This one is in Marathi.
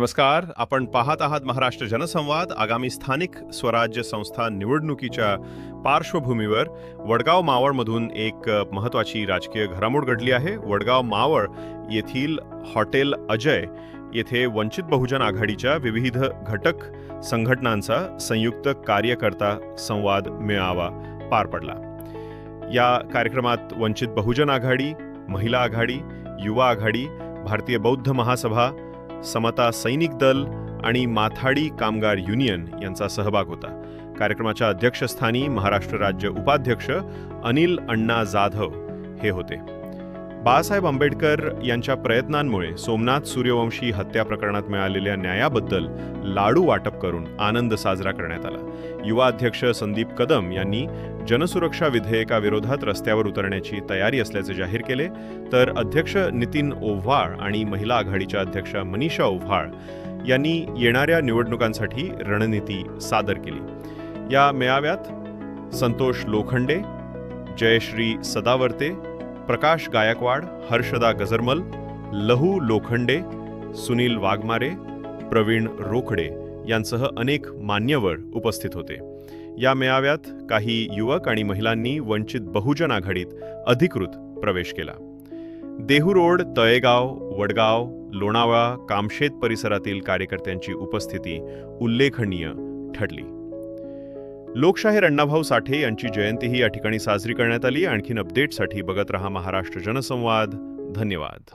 नमस्कार. आपण पाहत आहात महाराष्ट्र जनसंवाद. आगामी स्थानिक स्वराज्य संस्था निवडणुकीच्या पार्श्वभूमीवर वडगाव मावळमधून एक महत्त्वाची राजकीय घडामोड घडली आहे. वडगाव मावळ येथील हॉटेल अजय येथे वंचित बहुजन आघाडीच्या विविध घटक संघटनांचा संयुक्त कार्यकर्ता संवाद मेळावा पार पडला. या कार्यक्रमात वंचित बहुजन आघाडी महिला आघाडी युवा आघाडी भारतीय बौद्ध महासभा समता सैनिक दल आणि माथाडी कामगार युनियन यांचा सहभाग होता. कार्यक्रमाच्या अध्यक्षस्थानी महाराष्ट्र राज्य उपाध्यक्ष अनिल अण्णा जाधव हे होते. बाळासाहेब आंबेडकर यांच्या प्रयत्नांमुळे सोमनाथ सूर्यवंशी हत्या प्रकरणात मिळालेल्या न्यायाबद्दल लाडू वाटप करून आनंद साजरा करण्यात आला. युवा अध्यक्ष संदीप कदम यांनी जनसुरक्षा विधेयकाविरोधात रस्त्यावर उतरण्याची तयारी असल्याचे जाहीर केले. तर अध्यक्ष नितीन ओव्हाळ आणि महिला आघाडीच्या अध्यक्षा मनीषा ओव्हाळ यांनी येणाऱ्या निवडणुकांसाठी रणनीती सादर केली. या मेळाव्यात संतोष लोखंडे जयश्री सदावर्ते प्रकाश गायकवाड हर्षदा गजरमल लहू लोखंडे सुनील वाघमारे प्रवीण रोखडे यांसह अनेक मान्यवर उपस्थित होते. या मेळाव्यात काही युवक आणि महिलांनी वंचित बहुजन आघाडीत अधिकृत प्रवेश केला. देहू रोड तळेगाव वडगाव लोणावळा कामशेत परिसरातील कार्यकर्त्यांची उपस्थिती उल्लेखनीय ठरली. लोकशाहीर अण्णाभाऊ साठे यांची जयंतीही या ठिकाणी साजरी करण्यात आली. आणखीन अपडेटसाठी बघत रहा महाराष्ट्र जनसंवाद. धन्यवाद.